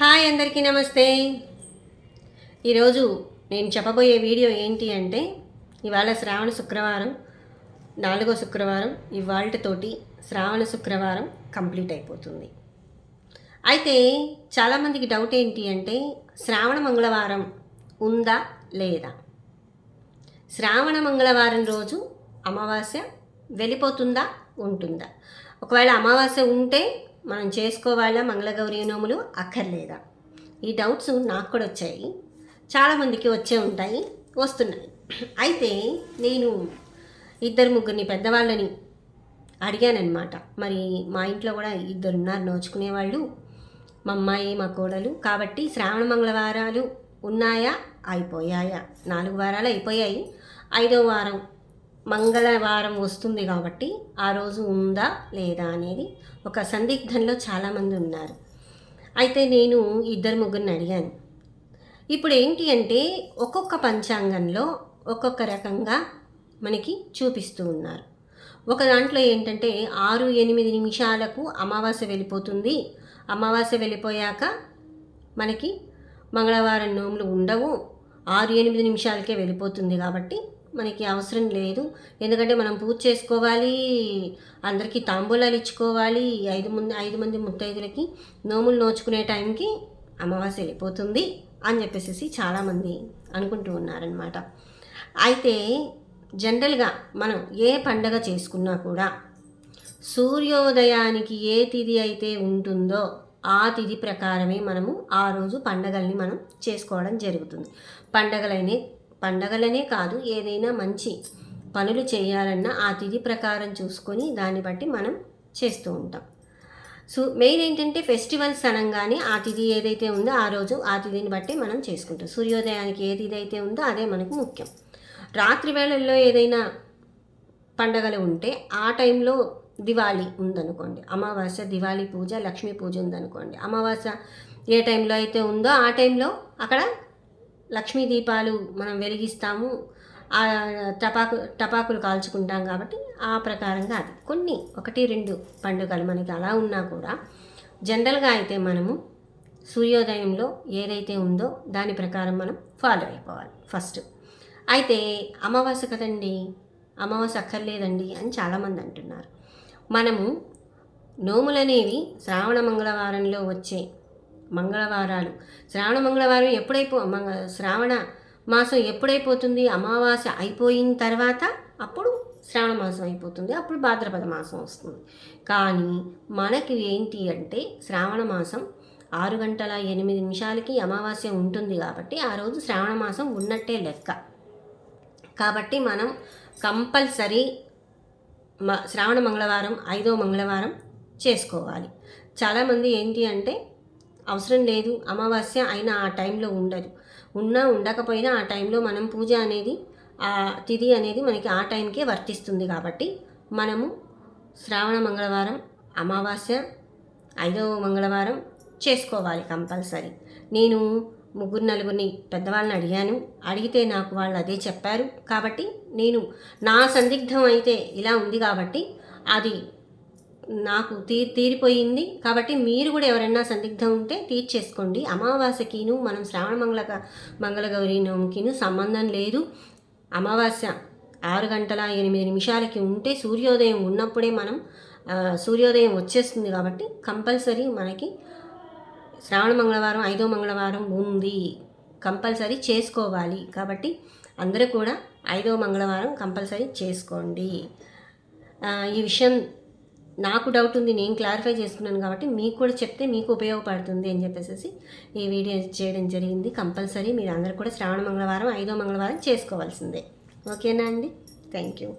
Hi అందరికీ నమస్తే. ఈరోజు నేను చెప్పబోయే వీడియో ఏంటి అంటే ఇవాళ శ్రావణ శుక్రవారం నాలుగో శుక్రవారం ఇవాళతోటి శ్రావణ శుక్రవారం కంప్లీట్ అయిపోతుంది. అయితే చాలామందికి డౌట్ ఏంటి అంటే శ్రావణ మంగళవారం ఉందా లేదా? శ్రావణ మంగళవారం రోజు అమావాస్య వెళ్ళిపోతుందా ఉంటుందా? ఒకవేళ అమావాస్య ఉంటే మనం చేసుకోవాలా మంగళగౌరి నోములు అక్కర్లేదా? ఈ డౌట్స్ నాకు కూడా వచ్చాయి. చాలామందికి వచ్చే ఉంటాయి వస్తున్నాయి. అయితే నేను ఇద్దరు ముగ్గురిని పెద్దవాళ్ళని అడిగానమాట మరి మా ఇంట్లో కూడా ఇద్దరు ఉన్నారు నోచుకునే వాళ్ళు మా అమ్మాయి మా కోడలు. కాబట్టి శ్రావణ మంగళవారాలు ఉన్నాయా? అయిపోయాయా? నాలుగు వారాలు అయిపోయాయి. ఐదో వారం మంగళవారం వస్తుంది కాబట్టి ఆ రోజు ఉందా లేదా అనేది ఒక సందిగ్ధంలో చాలామంది ఉన్నారు. అయితే నేను ఇద్దరు ముగ్గురిని అడిగాను. ఇప్పుడు ఏంటి అంటే ఒక్కొక్క పంచాంగంలో ఒక్కొక్క రకంగా మనకి చూపిస్తూ ఉన్నారు. ఒక దాంట్లో ఏంటంటే ఆరు ఎనిమిది నిమిషాలకు అమావాస్య వెళ్ళిపోతుంది. అమావాస్య వెళ్ళిపోయాక మనకి మంగళవారం నోములు ఉండవు. ఆరు ఎనిమిది నిమిషాలకే వెళ్ళిపోతుంది కాబట్టి మనకి అవసరం లేదు. ఎందుకంటే మనం పూజ చేసుకోవాలి అందరికీ తాంబూలాలు ఇచ్చుకోవాలి. ఐదు మంది ఐదు మంది ముత్తైదులకి నోములు నోచుకునే టైంకి అమావాస్య వెళ్ళిపోతుంది అని చెప్పేసి చాలామంది అనుకుంటూ ఉన్నారనమాట అయితే జనరల్గా మనం ఏ పండగ చేసుకున్నా కూడా సూర్యోదయానికి ఏ తిథి అయితే ఉంటుందో ఆ తిథి ప్రకారమే మనము ఆ రోజు పండగల్ని మనం చేసుకోవడం జరుగుతుంది. పండగలనే పండగలనే కాదు ఏదైనా మంచి పనులు చేయాలన్నా ఆ తిథి ప్రకారం చూసుకొని దాన్ని బట్టి మనం చేస్తూ ఉంటాం. సో మెయిన్ ఏంటంటే ఫెస్టివల్స్ అనగానే ఆ తిథి ఏదైతే ఉందో ఆ రోజు ఆ తిథిని బట్టి మనం చేసుకుంటాం. సూర్యోదయానికి ఏ తిథి అయితే ఉందో అదే మనకు ముఖ్యం. రాత్రి వేళల్లో ఏదైనా పండగలు ఉంటే ఆ టైంలో దివాళీ ఉందనుకోండి. అమావాస్య దివాళీ పూజ లక్ష్మీ పూజ ఉందనుకోండి. అమావాస్య ఏ టైంలో అయితే ఉందో ఆ టైంలో అక్కడ లక్ష్మీ దీపాలు మనం వెలిగిస్తాము. ఆ టపాకు టపాకులు కాల్చుకుంటాం కాబట్టి ఆ ప్రకారంగా అది. కొన్ని ఒకటి రెండు పండుగలు మనకి అలా ఉన్నా కూడా జనరల్గా అయితే మనము సూర్యోదయంలో ఏదైతే ఉందో దాని ప్రకారం మనం ఫాలో అయిపోవాలి ఫస్ట్. అయితే అమావాస్య కదండి అమావాస్య అక్కర్లేదండి అని చాలామంది అంటున్నారు. మనము నోములనేవి శ్రావణ మంగళవారంలో వచ్చే మంగళవారాలు. శ్రావణ మంగళవారం ఎప్పుడైపో మంగ శ్రావణ మాసం ఎప్పుడైపోతుంది? అమావాస్య అయిపోయిన తర్వాత అప్పుడు శ్రావణ మాసం అయిపోతుంది. అప్పుడు భాద్రపద మాసం వస్తుంది. కానీ మనకి ఏంటి అంటే శ్రావణ మాసం ఆరు గంటల ఎనిమిది నిమిషాలకి అమావాస్య ఉంటుంది కాబట్టి ఆ రోజు శ్రావణ మాసం ఉన్నట్టే లెక్క. కాబట్టి మనం కంపల్సరీ మ శ్రావణ మంగళవారం ఐదో మంగళవారం చేసుకోవాలి. చాలామంది ఏంటి అంటే అవసరం లేదు. అమావాస్య అయినా ఆ టైంలో ఉండదు. ఉన్నా ఉండకపోయినా ఆ టైంలో మనం పూజ అనేది ఆ తిథి అనేది మనకి ఆ టైంకే వర్తిస్తుంది కాబట్టి మనము శ్రావణ మంగళవారం అమావాస్య ఐదవ మంగళవారం చేసుకోవాలి కంపల్సరీ. నేను ముగ్గురు నలుగురిని పెద్దవాళ్ళని అడిగాను. అడిగితే నాకు వాళ్ళు అదే చెప్పారు. కాబట్టి నేను నా సందిగ్ధం అయితే ఇలా ఉంది కాబట్టి అది నాకు తీ తీరిపోయింది. కాబట్టి మీరు కూడా ఎవరైనా సందిగ్ధం ఉంటే తీర్చేసుకోండి. అమావాస్యకిను మనం శ్రావణ మంగళ మంగళగౌరి నోముకిను సంబంధం లేదు. అమావాస్య ఆరు గంటల ఎనిమిది నిమిషాలకి ఉంటే సూర్యోదయం ఉన్నప్పుడే మనం సూర్యోదయం వచ్చేస్తుంది కాబట్టి కంపల్సరీ మనకి శ్రావణ మంగళవారం ఐదో మంగళవారం ఉంది. కంపల్సరీ చేసుకోవాలి. కాబట్టి అందరూ కూడా ఐదో మంగళవారం కంపల్సరీ చేసుకోండి. ఈ విషయం నాకు డౌట్ ఉంది నేను క్లారిఫై చేసుకున్నాను కాబట్టి మీకు కూడా చెప్తే మీకు ఉపయోగపడుతుంది అని చెప్పేసి ఈ వీడియో చేయడం జరిగింది. కంపల్సరీ మీరు అందరూ కూడా శ్రావణ మంగళవారం ఐదో మంగళవారం చేసుకోవాల్సిందే. ఓకేనా అండి? Thank you